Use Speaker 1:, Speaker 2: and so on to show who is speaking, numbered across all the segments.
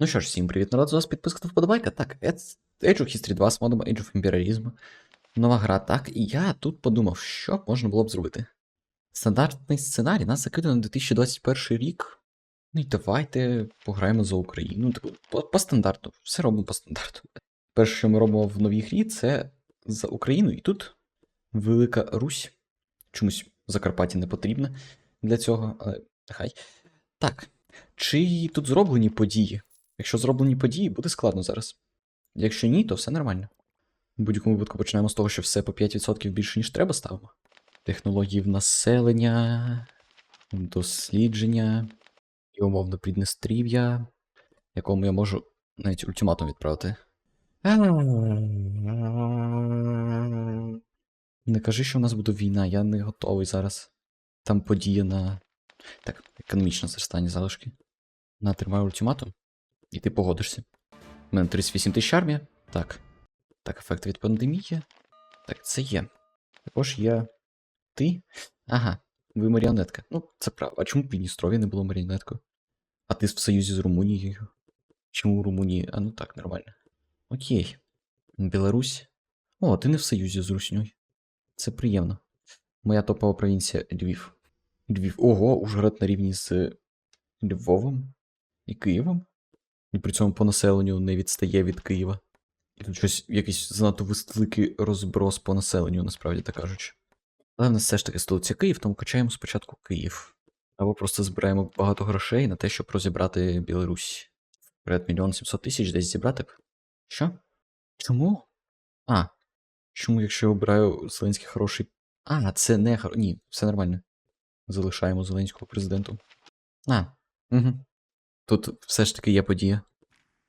Speaker 1: Ну що ж, всім привіт, народ, з вас підписка та вподобайка. Так, Age of History 2 з модом Age of Imperialism. Нова гра, так, і я тут подумав, що можна було б зробити. Стандартний сценарій нас закидано на 2021 рік. Ну і давайте пограємо за Україну. Ну, типу, по, стандарту, все робимо по стандарту. Перше, що ми робимо в новій грі, це за Україну. І тут Велика Русь. Чомусь Закарпаття не потрібне для цього, але нехай. Так. Чи тут зроблені події? Якщо зроблені події, буде складно зараз. Якщо ні, то все нормально. В будь-якому випадку починаємо з того, що все по 5% більше, ніж треба ставимо. Технології в населення, дослідження і умовно Приднестрів'я, якому я можу навіть ультиматум відправити. Не кажи, що в нас буде війна, я не готовий зараз. Там подія на. Так, економічне зростання залишки. На тримаю ультиматум. І ти погодишся. У мене 38 тисяч армія. Так. Так, ефект від пандемії. Так, це є. Також є. Ти? Ага, ви маріонетка. Ну, це правда. А чому в Придністров'ї не було маріонеткою? А ти в союзі з Румунією? Чому у Румунії? А ну так, нормально. Окей. Білорусь. О, ти не в союзі з Русньою. Це приємно. Моя топова провінція Львів. Львів. Ого, Ужгород на рівні з Львовом і Києвом. І при цьому по населенню не відстає від Києва. І тут щось якийсь занадто великий розброс по населенню, насправді так кажучи. Але в нас все ж таки столиця Київ, тому качаємо спочатку Київ. Або просто збираємо багато грошей на те, щоб розібрати Білорусь. Вперед мільйон сімсот тисяч десь зібрати б. Що? Чому? А. Чому, якщо я обираю Зеленський хороший. А, це не хор... Ні, все нормально. Залишаємо Зеленського президентом. А, угу. Тут все ж таки є подія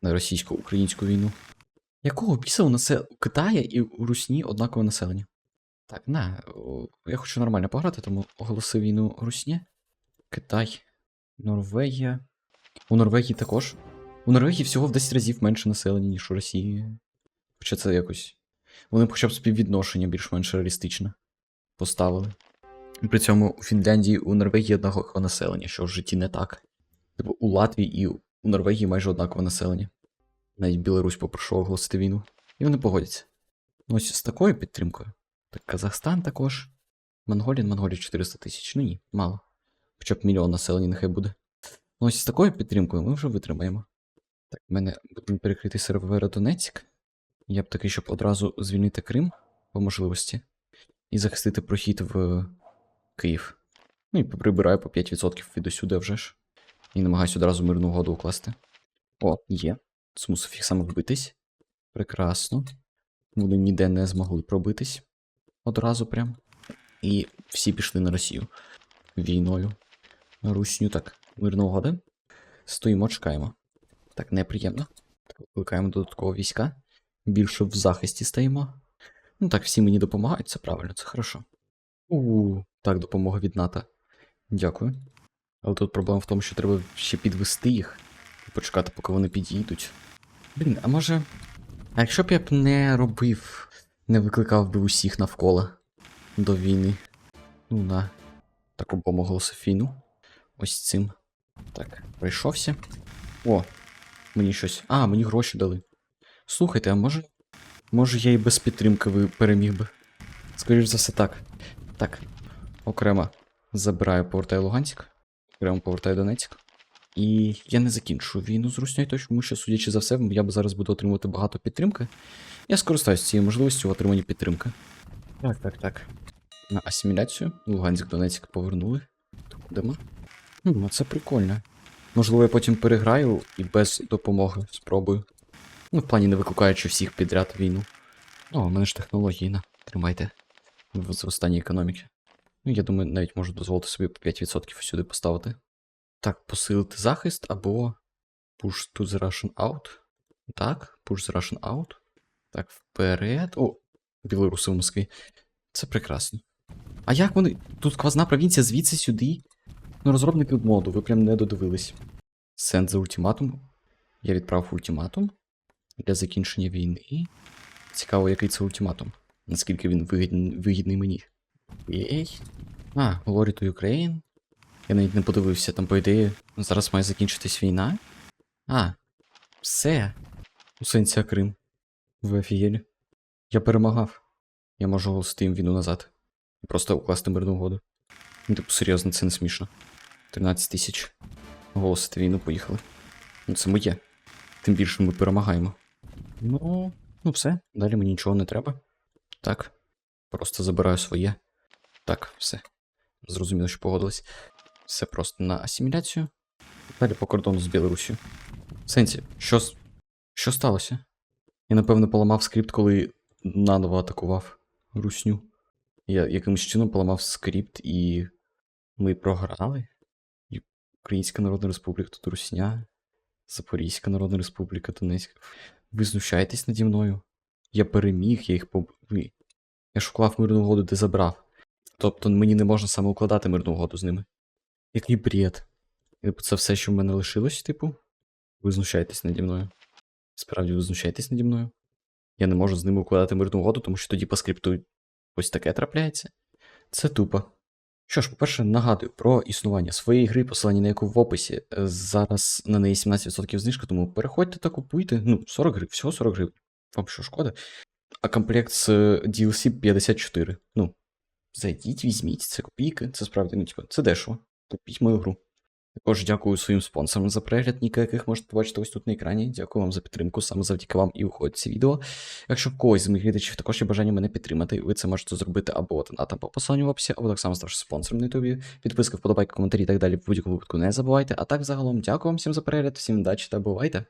Speaker 1: на російсько-українську війну. Якого біса у нас у Китаї і у Русні однакове населення? Так, на, я хочу нормально пограти, тому оголосив війну Русні. Китай, Норвегія. У Норвегії також. У Норвегії всього в 10 разів менше населення, ніж у Росії. Хоча це якось. Вони хоча б співвідношення більш-менш реалістичне поставили. При цьому у Фінляндії у Норвегії однакове населення, що в житті не так. Типу, у Латвії і у Норвегії майже однакове населення. Навіть Білорусь попрошу оголосити війну. І вони погодяться. Ну ось з такою підтримкою. Так Казахстан також. Монголія, Монголія 400 тисяч. Ну ні, мало. Хоча б мільйон населення нехай буде. Ну ось з такою підтримкою ми вже витримаємо. Так, в мене буде перекритий сервер Донецьк. Я б такий, щоб одразу звільнити Крим по можливості. І захистити прохід в Київ. Ну і прибираю по 5% від усюди вже ж. І намагаюся одразу мирну угоду укласти. О, є. Змусив їх саме вбитись. Прекрасно. Вони ніде не змогли пробитись. Одразу прям. І всі пішли на Росію. Війною. Русню, так. Мирна угода. Стоїмо, чекаємо. Так, неприємно. Так, викликаємо додатково війська. Більше в захисті стаємо. Ну так, всі мені допомагають, це правильно, це хорошо. У, так, допомога від НАТО. Дякую. Але тут проблема в тому, що треба ще підвести їх і почекати, поки вони підійдуть. Блін, а може. А якщо б я б не робив, не викликав би усіх навколо до війни. Ну на. Так обом оголосив. Ось цим. Так, пройшовся. О, мені щось. А, мені гроші дали. Слухайте, а може. Може я і без підтримки переміг би. Скоріш за все так. Так. Окремо забираю, повертаю Луганськ. Окремо повертаю Донецьк. І я не закінчу війну з Руснею, тому що, судячи за все, я зараз буду отримувати багато підтримки. Я скористаюся цією можливістю в отриманні підтримки. Так, так, так. На асиміляцію. Луганськ, Донецьк повернули. Ми? Ну, це прикольно. Можливо, я потім переграю і без допомоги спробую. Ну, в плані не викликаючи всіх підряд війну. О, у мене ж технології, на. Тримайте. В зростанні економіки. Ну, я думаю, навіть можу дозволити собі по 5% сюди поставити. Так, посилити захист або push to the Russian out. Так, push the Russian out. Так, вперед. О, білоруси в Москві. Це прекрасно. А як вони. Тут квазна провінція звідси сюди? Ну, розробники моду, ви прям не додивились. Сенд за ультиматум. Я відправив ультиматум для закінчення війни. Цікаво, який це ультиматум. Наскільки він вигідний, мені. Єй. А, Glory to Ukraine. Я навіть не подивився, там, по ідеї, зараз має закінчитись війна. А. Все. У сенсі Крим. Ви офігелі? Я перемагав. Я можу оголосити їм війну назад. І просто укласти мирну угоду. Ну, типу, серйозно, це не смішно. 13 тисяч. Оголосити війну, поїхали. Ну, це моє. Тим більше ми перемагаємо. Ну, ну все, далі мені нічого не треба. Так. Просто забираю своє. Так, все. Зрозуміло, що погодились. Все просто на асиміляцію. Далі по кордону з Білорусію. Сенсі, що, що сталося? Я, напевно, поламав скрипт, коли наново атакував русню. Я якимось чином поламав скрипт і ми програли. Українська Народна Республіка тут Русня, Запорізька Народна Республіка, Донецька. Ви знущаєтесь наді мною? Я переміг, я їх поб... Я ж уклав мирну угоду, де забрав. Тобто мені не можна саме укладати мирну угоду з ними. Який бред. Типу, це все, що в мене лишилось, типу? Ви знущаєтесь наді мною. Справді ви знущаєтесь наді мною? Я не можу з ними укладати мирну угоду, тому що тоді по скрипту ось таке трапляється. Це тупо. Що ж, по-перше, нагадую про існування своєї гри, посилання на яку в описі. Зараз на неї 17% знижка, тому переходьте та купуйте. Ну, 40 гривень, всього 40 гривень. Вам що шкода? А комплект з е, DLC 54. Ну, зайдіть, візьміть, це копійки, це справді, ну, типу, це дешево. Купіть мою гру. Також дякую своїм спонсорам за перегляд, ніка яких можете побачити ось тут на екрані. Дякую вам за підтримку. Саме завдяки вам і виходить ці відео. Якщо в когось з моїх глядачів також є бажання мене підтримати, ви це можете зробити або донатом по посиланню в описі, або так само ставши спонсором на ютубі. Підписка, вподобайки, коментарі і так далі в будь-якому випадку не забувайте. А так загалом дякую вам всім за перегляд, всім удачі та бувайте!